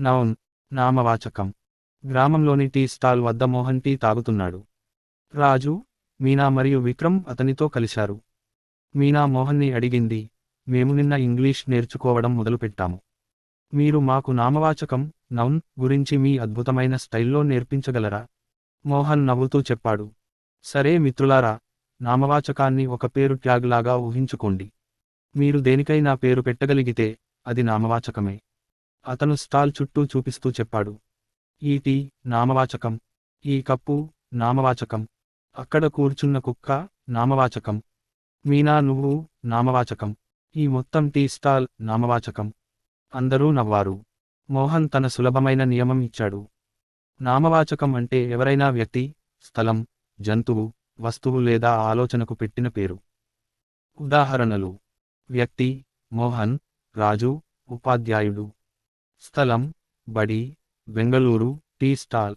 Noun నామవాచకం. గ్రామంలోని tea stall వద్ద మోహన్ టీ తాగుతున్నాడు. రాజు మీనా మరియు విక్రమ్ అతనితో కలిశారు. మీనా మోహన్ని అడిగింది మేము నిన్న ఇంగ్లీష్ నేర్చుకోవడం మొదలుపెట్టాము. మీరు మాకు నామవాచకం నౌన్ గురించి మీ అద్భుతమైన స్టైల్లో నేర్పించగలరా? మోహన్ నవ్వుతూ చెప్పాడు. సరే మిత్రులారా నామవాచకాన్ని ఒక పేరు ట్యాగ్ లాగా ఊహించుకోండి. మీరు దేనికైనా పేరు పెట్టగలిగితే అది నామవాచకమే. అతను స్టాల్ చుట్టూ చూపిస్తూ చెప్పాడు. ఈ టీ నామవాచకం. ఈ కప్పు నామవాచకం. అక్కడ కూర్చున్న కుక్క నామవాచకం. మీనా నువ్వు నామవాచకం. ఈ మొత్తం టీ స్టాల్ నామవాచకం. అందరూ నవ్వారు. మోహన్ తన సులభమైన నియమం ఇచ్చాడు. నామవాచకం అంటే ఎవరైనా వ్యక్తి స్థలం జంతువు వస్తువు లేదా ఆలోచనకు పెట్టిన పేరు. ఉదాహరణలు. వ్యక్తి మోహన్ రాజు ఉపాధ్యాయుడు. స్థలం బడి బెంగళూరు టీ స్టాల్.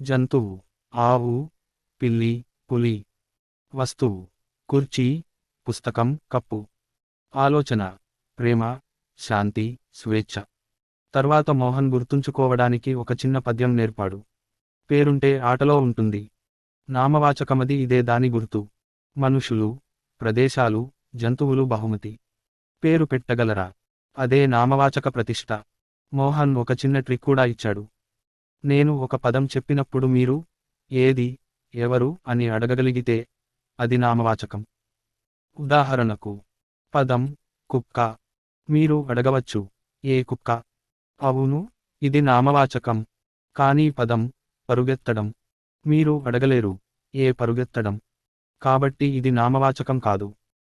జంతువు ఆవు పిల్లి పులి. వస్తువు కుర్చీ పుస్తకం కప్పు. ఆలోచన ప్రేమ శాంతి స్వేచ్ఛ. తర్వాత మోహన్ గుర్తుంచుకోవడానికి ఒక చిన్న పద్యం నేర్పాడు. పేరుంటే ఆటలో ఉంటుంది. నామవాచకమది ఇదే దాని గుర్తు. మనుషులు ప్రదేశాలు జంతువులు బహుమతి. పేరు పెట్టగలరా? అదే నామవాచక ప్రతిష్ట. మోహన్ ఒక చిన్న ట్రిక్ కూడా ఇచ్చాడు. నేను ఒక పదం చెప్పినప్పుడు మీరు ఏది ఎవరు అని అడగగలిగితే అది నామవాచకం. ఉదాహరణకు పదం కుక్క. మీరు అడగవచ్చు ఏ కుక్క? అవును ఇది నామవాచకం. కానీ పదం పరుగెత్తడం. మీరు అడగలేరు ఏ పరుగెత్తడం. కాబట్టి ఇది నామవాచకం కాదు.